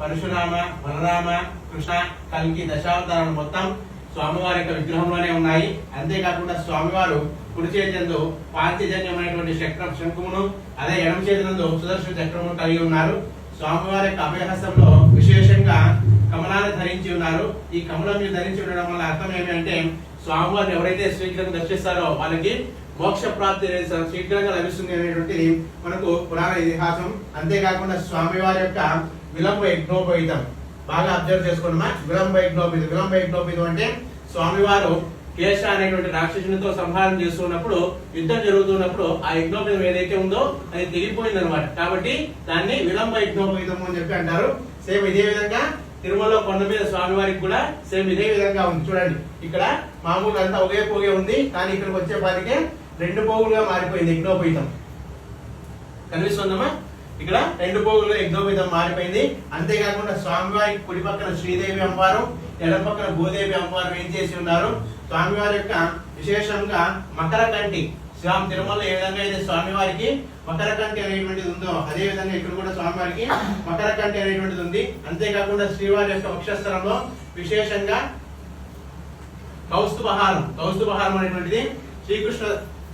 పరశురామ బలరామ కృష్ణ కల్కి దశావతారాలు మొత్తం స్వామివారి యొక్క విగ్రహంలోనే ఉన్నాయి. అంతేకాకుండా స్వామివారు కుడి చేతినందు పాంచజన్యమైనటువంటి చక్రం శంఖమును అదే ఎడమ చేతినందు సుదర్శన చక్రమును కలిగి ఉన్నారు. స్వామివారి యొక్క అభయహస్తంలో విశేష ధరించి ఉన్నారు. ఈ కమలం మీరు ధరించి ఉండడం వల్ల అర్థం ఏమి అంటే స్వామివారిని ఎవరైతే శీఘ్రంగా దర్శిస్తారో వాళ్ళకి మోక్ష ప్రాప్తి శీఘ్రంగా లభిస్తుంది అనేటువంటిది మనకు పురాణ ఇతిహాసం. అంతేకాకుండా స్వామివారి యొక్క విలంబ యజ్ఞోపేతం బాగా అబ్జర్వ్ చేసుకున్నామా విలంబ యజ్ఞోపేతం విలంబ యజ్ఞోపేతం అంటే స్వామివారు కేశ అనేటువంటి రాక్షసునితో సంహారం చేస్తున్నప్పుడు యుద్ధం జరుగుతున్నప్పుడు ఆ యజ్ఞోపేతం ఏదైతే ఉందో అది తెగిపోయింది అనమాట కాబట్టి దాన్ని విలంబ యజ్ఞోపేతం అని చెప్పి అంటారు. సేమ్ ఇదే విధంగా తిరుమలలో కొండ మీద స్వామివారికి కూడా సేమ్ ఇదే విధంగా ఉంది. చూడండి ఇక్కడ మామూలు అంతా ఒకే పోగే ఉంది కానీ ఇక్కడికి వచ్చేపాటికే రెండు పోగులుగా మారిపోయింది యజ్ఞోపేతం కనిపిస్తుందమ్మా? ఇక్కడ రెండు పోగులుగా యజ్ఞోపేతం మారిపోయింది. అంతేకాకుండా స్వామివారి కుడి పక్కన శ్రీదేవి అమ్మవారు ఎడం పక్కన భూదేవి అమ్మవారు ఏం చేసి ఉన్నారు? స్వామివారి యొక్క విశేషంగా మకర కంటి శ్రీరామ్ తిరుమల ఏ విధంగా అయితే స్వామివారికి మకర కంటి అనేటువంటిది ఉందో అదే విధంగా ఇక్కడ కూడా స్వామివారికి మకర కంటి అనేటువంటిది ఉంది. అంతేకాకుండా శ్రీవారి యొక్క వక్షస్థలంలో విశేషంగా కౌస్తుభహారం కౌస్తుభహారం అనేటువంటిది శ్రీకృష్ణ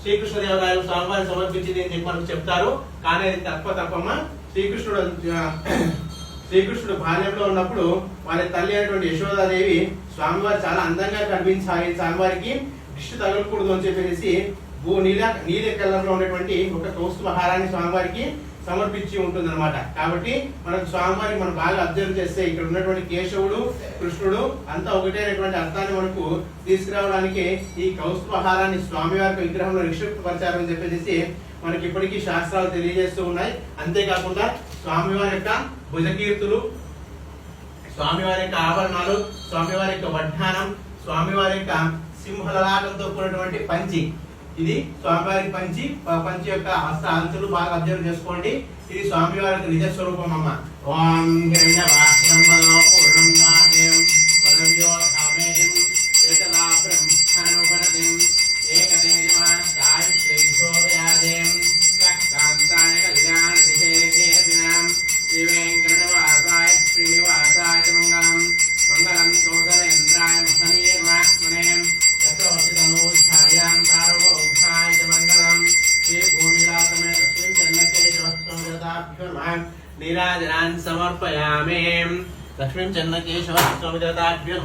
శ్రీకృష్ణదేవరాయలు స్వామివారి సమర్పించింది అని చెప్పి మనకు చెప్తారు. కానీ అది తప్ప తప్పమ్మ శ్రీకృష్ణుడు శ్రీకృష్ణుడు బాల్యంలో ఉన్నప్పుడు వారి తల్లి అయినటువంటి యశోదాదేవి స్వామివారు చాలా అందంగా కనిపించాలి స్వామివారికి దిష్టి తగలకూడదు అని చెప్పేసి భూ నీల నీల ఉండేటువంటి ఉన్నటువంటి ఒక కౌస్తుభహారాన్ని స్వామివారికి సమర్పించి ఉంటుంది అనమాట కాబట్టి మనకు స్వామివారికి మనం బాగా అబ్జర్వ్ చేస్తే ఇక్కడ ఉన్నటువంటి కేశవుడు కృష్ణుడు అంతా ఒకటేనటువంటి అర్థాన్ని మనకు తీసుకురావడానికి ఈ కౌస్తుభహారాన్ని స్వామివారి విగ్రహంలో నిక్షిప్తపరిచారని చెప్పేసి మనకి ఇప్పటికీ శాస్త్రాలు తెలియజేస్తూ ఉన్నాయి. అంతేకాకుండా స్వామివారి యొక్క భుజకీర్తులు స్వామివారి యొక్క ఆభరణాలు స్వామివారి యొక్క వడ్డానం స్వామివారి యొక్క సింహలలాటంతో కూడినటువంటి పంచి ఇది స్వామివారి పంచి పంచి యొక్క హస్త అంచులు బాగా అబ్జర్వ్ చేసుకోండి. ఇది స్వామివారి యొక్క నిజ స్వరూపం అమ్మ ఓం नीराजनान् समर्पयामि। लक्ष्मीं चन्नकेशवस्वामिदत्ताभ्यो